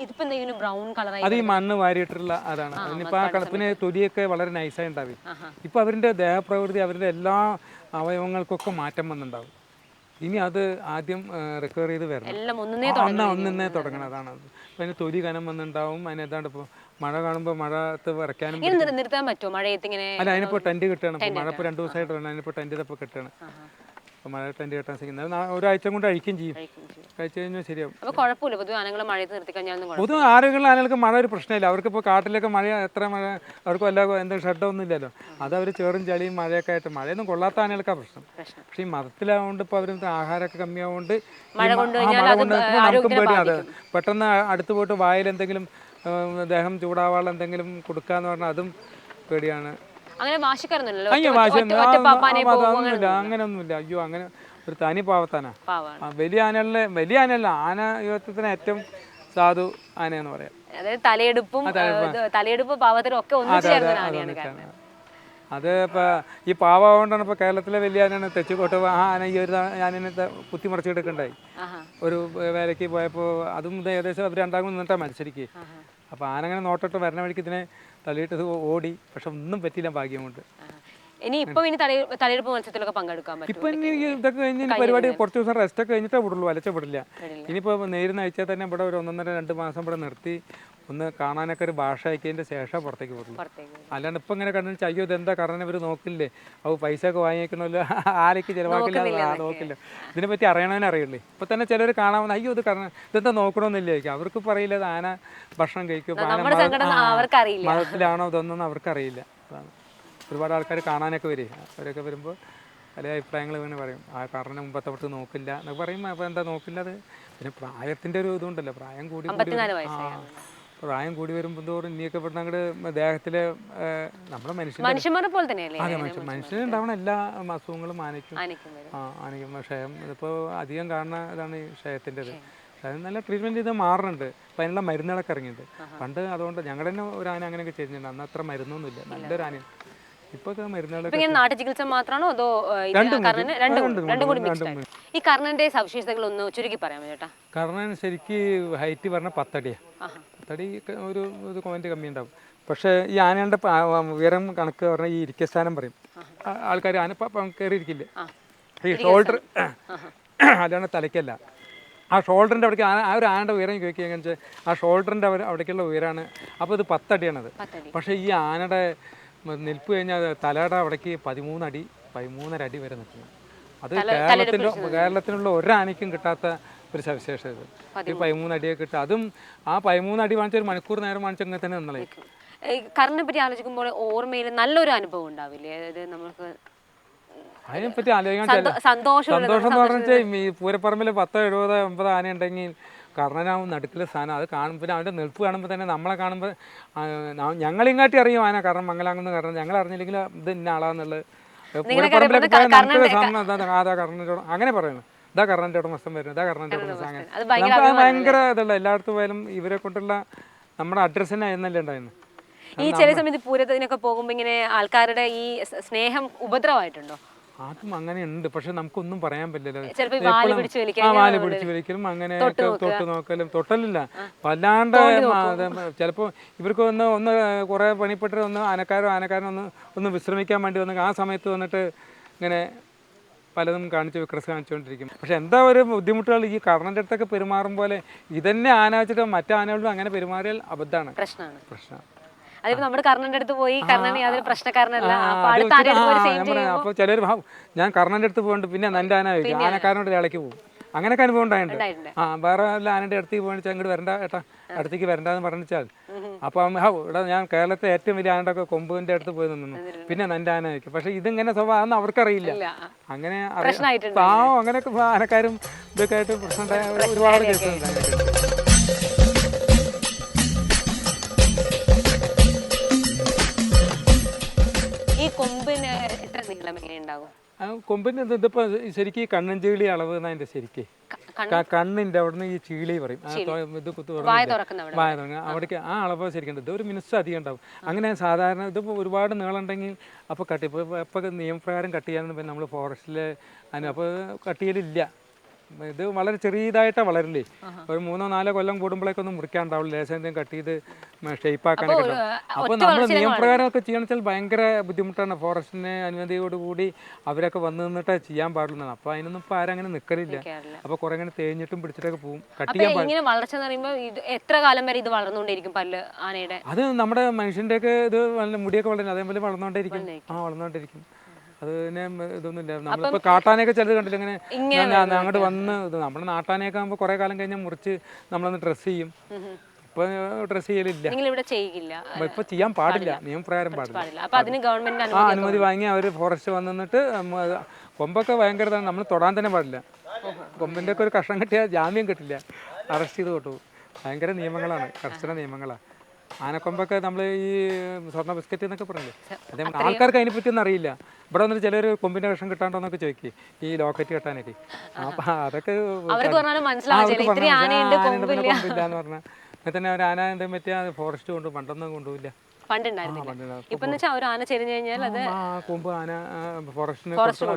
ഇതിപ്പോ എന്തെങ്കിലും ബ്രൗൺ കളറായി അത് ഈ മണ്ണ് വാരിയിട്ടുള്ള അതാണ്. ഇനിയിപ്പോ ആ കളപ്പിന് തൊലിയൊക്കെ വളരെ നൈസായി ഉണ്ടാവും ഇപ്പൊ അവരുടെ ദേഹപ്രകൃതി അവരുടെ എല്ലാ അവയവങ്ങൾക്കൊക്കെ മാറ്റം വന്നിട്ടുണ്ടാവും ഇനി അത് ആദ്യം റിക്കവർ ചെയ്ത് വരണം. ഒന്നേ ഒന്നിന്നേ തുടങ്ങണം അതാണ് അതിന് തൊലി കനം വന്നിട്ടുണ്ടാവും അതിന് ഏതാണ്ട് ഇപ്പോൾ മഴ കാണുമ്പോൾ മഴത്ത് വരയ്ക്കാനും നിർത്താൻ പറ്റുമോ? മഴയത്ത് ഇങ്ങനെ അല്ല അതിനിപ്പോൾ ടെന്റ് കിട്ടണം. മഴ ഇപ്പോൾ രണ്ട് ദിവസമായിട്ട് വേണം അതിനിപ്പോൾ ടെന്റ് ഇതപ്പോൾ കിട്ടുകയാണ് അപ്പോൾ മഴ ടെന്റ് കെട്ടാൻ നാ- ഒരാഴ്ച കൊണ്ട് അഴിക്കുകയും ചെയ്യും. കഴിച്ചു കഴിഞ്ഞാൽ ശരിയാവും. അപ്പൊ കുഴപ്പമില്ല. പൊതുവെ ആനകളെ മഴയത്ത് നിർത്തി കഴിഞ്ഞാൽ ഒന്നും കുഴപ്പമില്ല. പൊതുവെ ആരോഗ്യമുള്ള ആനകൾക്ക് മഴ ഒരു പ്രശ്നമില്ല. അവർക്ക് ഇപ്പോൾ കാട്ടിലൊക്കെ മഴ എത്ര മഴ അവർക്ക് വല്ല എന്തെങ്കിലും ഷെഡൊന്നും ഇല്ലല്ലോ. അത് അവർ ചേറും ചളിയും മഴയൊക്കെ ആയിട്ട് മഴയൊന്നും കൊള്ളാത്ത ആനകൾക്കാണ് പ്രശ്നം. പക്ഷെ ഈ മതത്തിലാവുകൊണ്ട് ഇപ്പോൾ അവർ ആഹാരമൊക്കെ കമ്മിയാവുകൊണ്ട് മഴ കൊണ്ട് നമുക്കും പേടി. അത് പെട്ടെന്ന് അടുത്ത് പോയിട്ട് വായിൽ എന്തെങ്കിലും ദേഹം ചൂടാവാനുള്ള എന്തെങ്കിലും കൊടുക്കാന്ന് പറഞ്ഞാൽ അതും പേടിയാണ്. അങ്ങനെ വാശിക്കാരൊന്നുമില്ലല്ലോ. അങ്ങനെയൊന്നുമില്ല. അയ്യോ അങ്ങനെ ഒരു തനി പാവത്താനാ. വലിയ ആനകളിലെ വലിയ ആനയല്ല ആന യുവത്വത്തിന് ഏറ്റവും സാധു ആനയെന്ന് പറയാം. അതായത് തലയെടുപ്പും ഇത് തലയെടുപ്പ് പാവത്തിനും ഒക്കെ ഒന്നിച്ചു ചേർന്ന ആനയാണ് കാരണം. അത് ഇപ്പോൾ ഈ പാവകൊണ്ടാണ് ഇപ്പോൾ കേരളത്തിലെ വലിയ ആനയാണ് തെച്ചുകോട്ട് ആ ആന ഈ ഒരു ആനനെ കുത്തിമറിച്ചെടുക്കണ്ടായി ഒരു വേലയ്ക്ക് പോയപ്പോൾ അതും ഏകദേശം അവർ രണ്ടാകും നിന്നിട്ടാണ് മത്സരിക്കുക അപ്പോൾ ആനങ്ങനെ നോട്ടോട്ട് വരണ വഴിക്ക് ഇതിനെ തള്ളിയിട്ട് ഓടി. പക്ഷെ ഒന്നും പറ്റിയില്ല ഭാഗ്യം കൊണ്ട്. ഇനി ഇപ്പൊ ഇനി തലയെ തലയെടുപ്പ് മത്സരത്തിലൊക്കെ പങ്കെടുക്കാൻ പറ്റും ഇപ്പൊ ഇനി ഇതൊക്കെ കഴിഞ്ഞ് പരിപാടി കുറച്ച് ദിവസം റെസ്റ്റ് ഒക്കെ കഴിഞ്ഞിട്ടേ വിടുള്ളൂ. വലച്ച വിടില്ല. ഇനിയിപ്പോൾ നേരുന്ന ആഴ്ച തന്നെ ഇവിടെ ഒരു ഒന്നൊന്നര രണ്ട് മാസം ഇവിടെ നിർത്തി. ഒന്ന് കാണാനൊക്കെ ഒരു ഭാഷ അയക്കിയതിന്റെ ശേഷം പുറത്തേക്ക് പോകുള്ളൂ അല്ലാണ്ട് ഇപ്പം ഇങ്ങനെ കണ്ടു വെച്ചാൽ അയ്യോ ഇതെന്താ കാരണം ഇവർ നോക്കില്ലേ? അപ്പോൾ പൈസ ഒക്കെ വാങ്ങിക്കണമല്ലോ <laughs> ആരൊക്കെ ചിലവാക്കില്ല? നോക്കില്ല. ഇതിനെപ്പറ്റി അറിയണവനെ അറിയുള്ളൂ. ഇപ്പം തന്നെ ചിലർ കാണാമെന്ന് അയ്യോ ഇത് കാരണം ഇതെന്താ നോക്കണമെന്നില്ല ചോദിക്കും. അവർക്ക് പറയില്ല ഇത് ആന ഭക്ഷണം കഴിക്കും. മതത്തിലാണോ ഇതൊന്നും അവർക്കറിയില്ല. അതാണ്. ഒരുപാട് ആൾക്കാർ കാണാനൊക്കെ വരും അവരൊക്കെ വരുമ്പോൾ പല അഭിപ്രായങ്ങൾ ഇങ്ങനെ പറയും. ആ കാരണം മുമ്പത്തെ പുറത്ത് നോക്കില്ല എന്നൊക്കെ പറയും അപ്പോൾ എന്താ നോക്കില്ല അത്? പിന്നെ പ്രായത്തിന്റെ ഒരു ഇതുണ്ടല്ലോ. പ്രായം കൂടി ആ, പ്രായം കൂടി വരുമ്പോൾ തോറും ഇനിയൊക്കെ പെട്ടെന്ന് അങ്ങോട്ട് ദേഹത്തിലെ നമ്മുടെ മനുഷ്യൻ മനുഷ്യന്മാരെ പോലെ തന്നെയല്ലേ? അതെ മനുഷ്യൻ മനുഷ്യനുണ്ടാവണ എല്ലാ അസുഖങ്ങളും ആനയ്ക്കും ആ ആനയ്ക്കും ക്ഷയം ഇതിപ്പോൾ അധികം കാണുന്ന ഇതാണ് ഈ ക്ഷയത്തിന്റെത്. അത് നല്ല ട്രീറ്റ്മെന്റ് ചെയ്ത് മാറുന്നുണ്ട് അപ്പം അതിനുള്ള മരുന്നുകളൊക്കെ ഇറങ്ങിയിട്ടുണ്ട്. പണ്ട് അതുകൊണ്ട് ഞങ്ങളുടെ തന്നെ ഒരു ആന അങ്ങനെയൊക്കെ ചെയ്യുന്നുണ്ട് അന്ന് അത്ര മരുന്നൊന്നുമില്ല. നല്ലൊരു ആനയാണ്. ഇപ്പോൾ ഒക്കെ ഇപ്പൊ മരുന്നുകളൊക്കെ നാട്ടു ചികിത്സ മാത്രമാണോ അതോ രണ്ടും കൂടി ഈ കർണന്റെ സവിശേഷതകൾ ഒന്ന് ചുരുക്കി പറയാമോ ചേട്ടാ കർണൻ ശരിക്ക് ഹൈറ്റ് പറഞ്ഞ പത്തടിയാ. പത്തടി ഒരു ഒരു കോയിന്റെ കമ്മി ഉണ്ടാവും. പക്ഷേ ഈ ആനകളുടെ പ- ഉയരം കണക്ക് പറഞ്ഞാൽ ഈ ഇരിക്കസ്ഥാനം പറയും. ആൾക്കാർ ആന കയറിയിരിക്കില്ലേ ഈ ഷോൾഡർ അല്ലാണ്ട് തലയ്ക്കല്ല. ആ ഷോൾഡറിന്റെ അവിടേക്ക് ആ ഒരു ആനയുടെ ഉയരം ചോദിക്കുകയെന്ന് വെച്ചാൽ ആ ഷോൾഡറിന്റെ അവിടേക്കുള്ള ഉയരമാണ് അപ്പോൾ ഇത് പത്തടിയാണത്. പത്തടി. പക്ഷേ ഈ ആനയുടെ നിൽപ്പ് കഴിഞ്ഞാൽ തലയുടെ അവിടേക്ക് പതിമൂന്നടി പതിമൂന്നര അടി വരെ നിൽക്കുന്നു അത് കേരളത്തിന്റെ കേരളത്തിനുള്ള ഒരാനയ്ക്കും കിട്ടാത്ത ഒരു സവിശേഷത ഇത്. ഈ പതിമൂന്നടിയൊക്കെ കിട്ടുക. അതും ആ പതിമൂന്നടി വാങ്ങിച്ച ഒരു മണിക്കൂർ നേരം വാങ്ങിച്ച അങ്ങനെ തന്നെ നിന്നളേ. കറിനെ പറ്റി ആലോചിക്കുമ്പോൾ ഓർമ്മയിൽ നല്ലൊരു അനുഭവം ഉണ്ടാവില്ലേ? അതായത് നമുക്ക് അതിനെപ്പറ്റി ആലോചിക്കാൻ സന്തോഷം സന്തോഷം എന്ന് പറഞ്ഞാൽ ഈ പൂരപ്പറമ്പിൽ പത്തോ എഴുപതോ എൺപതോ ആന ഉണ്ടെങ്കിൽ കർണനാവും നടുക്കിലെ സാധനം. അത് കാണുമ്പോൾ പിന്നെ അവന്റെ നിൽപ്പ് കാണുമ്പോൾ തന്നെ നമ്മളെ കാണുമ്പോൾ ഞങ്ങളിങ്ങാട്ടി അറിയും ആന കാരണം മംഗലാങ്ങുന്ന കാരണം ഞങ്ങൾ അറിഞ്ഞില്ലെങ്കിൽ ഇത് ഇന്ന ആളാന്നുള്ളത്. പൂരപ്പറമ്പിലൊക്കെ പോയാൽ നമുക്ക് സമ്മ- അതാ കർണന്റെ അങ്ങനെ പറയുന്നു ഇതാ കർണന്റെ ഉടമസ്ഥൻ വരുന്നത്. ഇതാ കർണന്റെ ഉടമസ്ഥൻ അങ്ങനെ. നമുക്ക് അത് ഭയങ്കര ഇതല്ല എല്ലായിടത്തും പോയാലും ഇവരെ കൊണ്ടുള്ള നമ്മുടെ അഡ്രസ്സിനെ എന്നല്ലേ ഉണ്ടായിരുന്നു? ഈ ചില സമയത്ത് പൂരത്തിനൊക്കെ പോകുമ്പോൾ ഇങ്ങനെ ആൾക്കാരുടെ ഈ സ്നേഹം ഉപദ്രവമായിട്ടുണ്ടോ? അതും അങ്ങനെ ഉണ്ട് പക്ഷെ നമുക്കൊന്നും പറയാൻ പറ്റില്ല ചിലപ്പോ ഈ വാൽ പിടിച്ച് വലിക്കലും അങ്ങനെ തൊട്ട് നോക്കലും. തൊട്ടലില്ല. വല്ലാണ്ട് ചിലപ്പോൾ ഇവർക്ക് ഒന്ന് ഒന്ന് കുറെ പണിപ്പെട്ടിട്ട് ഒന്ന് ആനക്കാരോ ആനക്കാരനോ ഒന്ന് ഒന്ന് വിശ്രമിക്കാൻ വേണ്ടി വന്ന് ആ സമയത്ത് വന്നിട്ട് ഇങ്ങനെ പലതും കാണിച്ച് വിക്രസ് കാണിച്ചുകൊണ്ടിരിക്കും പക്ഷെ എന്താ ഒരു ബുദ്ധിമുട്ടുകൾ? ഈ കർണന്റെ അടുത്തൊക്കെ പെരുമാറും പോലെ ഇതന്നെ ആന വെച്ചിട്ട് മറ്റു ആനകളും അങ്ങനെ പെരുമാറിയാൽ അബദ്ധമാണ്. പ്രശ്നമാണ്. പ്രശ്നം അതിപ്പോ നമ്മുടെ കർണന്റെ അടുത്ത് പോയി കർണൻ യാതൊരു പ്രശ്നക്കാരനല്ല. ആ, അപ്പൊ അടുത്ത സെയിം ആ, അപ്പൊ ചിലർ ഞാൻ കർണന്റെ അടുത്ത് പോകുന്നുണ്ട് പിന്നെ നന്റെ ആന ചോദിക്കും ആനക്കാരനോട് ഇളക്കി പോകും. അങ്ങനെയൊക്കെ അനുഭവം ഉണ്ടായിട്ടുണ്ട്. ആ വേറെ വല്ല ആനയുടെ അടുത്തേക്ക് പോകണിച്ചാൽ അങ്ങോട്ട് വരണ്ട ഏട്ടാ അടുത്തേക്ക് വരണ്ടെന്ന് പറഞ്ഞാൽ അപ്പോൾ ഇവിടെ ഞാൻ കേരളത്തെ ഏറ്റവും വലിയ ആനയുടെ ഒക്കെ കൊമ്പിന്റെ അടുത്ത് പോയി നിന്നു. പിന്നെ നന്റെ ആന വയ്ക്കും പക്ഷെ ഇതിങ്ങനെ സ്വഭാവം അവർക്കറിയില്ല. അങ്ങനെ. പാവം അങ്ങനെയൊക്കെ ആനക്കാരും ഇതൊക്കെ ആയിട്ട് പ്രശ്നം ഒരുപാട് കേസുകൾ ഉണ്ടാകും? ആ കൊമ്പിന് ഇത് ഇതിപ്പോൾ ശരിക്കും അളവ് കണ്ണിന്റെ അവിടുന്ന് ഈ ചീളി പറയും. ഇത് കുത്തു വായ തുറക്കുന്ന അവിടേക്ക് ആ അളവ് ശരിക്കും ഇത് ഒരു മിനിറ്റ് അധികം ഉണ്ടാവും. അങ്ങനെ സാധാരണ ഇതിപ്പോൾ ഒരുപാട് നീളമുണ്ടെങ്കിൽ അപ്പോൾ കട്ട് ഇപ്പോൾ ഇപ്പോൾ നിയമപ്രകാരം കട്ട് ചെയ്യാൻ പിന്നെ നമ്മൾ ഫോറസ്റ്റിൽ അതിന് അപ്പോൾ കട്ട് ചെയ്യലില്ല. ഇത് വളരെ ചെറിയതായിട്ടാ വളരില്ലേ ഒരു മൂന്നോ നാലോ കൊല്ലം കൂടുമ്പോഴേക്കൊന്നും മുറിക്കാണ്ടാവുള്ളൂ ലേശം എന്തെങ്കിലും കട്ട് ചെയ്ത് ഷേപ്പ് ആക്കാനൊക്കെ ഉണ്ടാവും. അപ്പോൾ നമ്മൾ നിയമപ്രകാരം ഒക്കെ ചെയ്യണം വെച്ചാൽ ഭയങ്കര ബുദ്ധിമുട്ടാണ്. ഫോറസ്റ്റിനെ അനുമതിയോടുകൂടി അവരൊക്കെ വന്ന് നിന്നിട്ടേ ചെയ്യാൻ പാടുള്ളൂ. അപ്പോൾ അതിനൊന്നും ഇപ്പോൾ ആരങ്ങനെ അങ്ങനെ നിൽക്കലില്ല കുറെ അപ്പോൾ കുറേ ഇങ്ങനെ തേഞ്ഞിട്ടും പിടിച്ചിട്ടൊക്കെ പോകും കട്ട് ചെയ്യാൻ ഇങ്ങനെ വളർച്ച എന്ന് പറയുമ്പോൾ ഇത് എത്ര കാലം വരെ ഇത് വളർന്നുകൊണ്ടിരിക്കും പല്ല് ആനയുടെ? അത് നമ്മുടെ മനുഷ്യന്റെയൊക്കെ ഇത് മുടിയൊക്കെ വളരുന്നത്. അതേപോലെ വളർന്നുകൊണ്ടിരിക്കും ആ വളർന്നുകൊണ്ടിരിക്കും അത് പിന്നെ ഇതൊന്നുമില്ല നമ്മളിപ്പോ കാട്ടാനയൊക്കെ ചിലത് കണ്ടില്ല? ഇങ്ങനെ അങ്ങോട്ട് വന്ന് ഇത് നമ്മുടെ നാട്ടാനയൊക്കെ ആകുമ്പോൾ കുറേ കാലം കഴിഞ്ഞാൽ മുറിച്ച് നമ്മളൊന്ന് ഡ്രസ് ചെയ്യും. ഇപ്പൊ ഡ്രസ് ചെയ്യലില്ല. ഇപ്പൊ ചെയ്യാൻ പാടില്ല. നിയമപ്രകാരം പാടില്ല. അതിന് ആ അനുമതി വാങ്ങി അവർ ഫോറസ്റ്റ് വന്നിട്ട് കൊമ്പൊക്കെ ഭയങ്കര നമ്മൾ തൊടാൻ തന്നെ പാടില്ല. കൊമ്പിന്റെ ഒക്കെ ഒരു കഷ്ണം കിട്ടിയാൽ ജാമ്യം കിട്ടില്ല. അറസ്റ്റ് ചെയ്ത് കൊട്ടു ഭയങ്കര നിയമങ്ങളാണ്. കർശന നിയമങ്ങളാണ് ആനക്കൊമ്പൊക്കെ നമ്മൾ ഈ സ്വർണ ബിസ്ക്കറ്റ് എന്നൊക്കെ പറയില്ലേ? അതേ ആൾക്കാർക്ക് അതിനെപ്പറ്റി ഒന്നും അറിയില്ല. ഇവിടെ വന്നിട്ട് ചിലർ കൊമ്പിന്റെ വിഷം കിട്ടാണ്ടോന്നൊക്കെ ചോദിക്കും. ഈ ലോക്കറ്റ് കെട്ടാനൊക്കെ. അപ്പൊ അതൊക്കെ അവർക്ക് പറഞ്ഞാലും ആ, മനസ്സിലാവില്ല അവർക്ക് ഇത്തിരി പറഞ്ഞാൽ ആനയുണ്ട് ആ, പിന്നെ കൊമ്പില്ല. കൊമ്പില്ല എന്ന് പറഞ്ഞാൽ അങ്ങനെ തന്നെ ഒരു ആന എന്തെങ്കിലും പറ്റിയ ഫോറസ്റ്റ് കൊണ്ട് പണ്ടൊന്നും കൊണ്ടുപോയില്ല. പണ്ടുണ്ടായിരുന്നില്ല. പണ്ടുണ്ടായിരുന്നു. ഇപ്പൊ ആന ചെരിഞ്ഞു കഴിഞ്ഞാൽ അത് കൊമ്പ് ആന ഫോറസ്റ്റിന് ഫോറസ്റ്റ്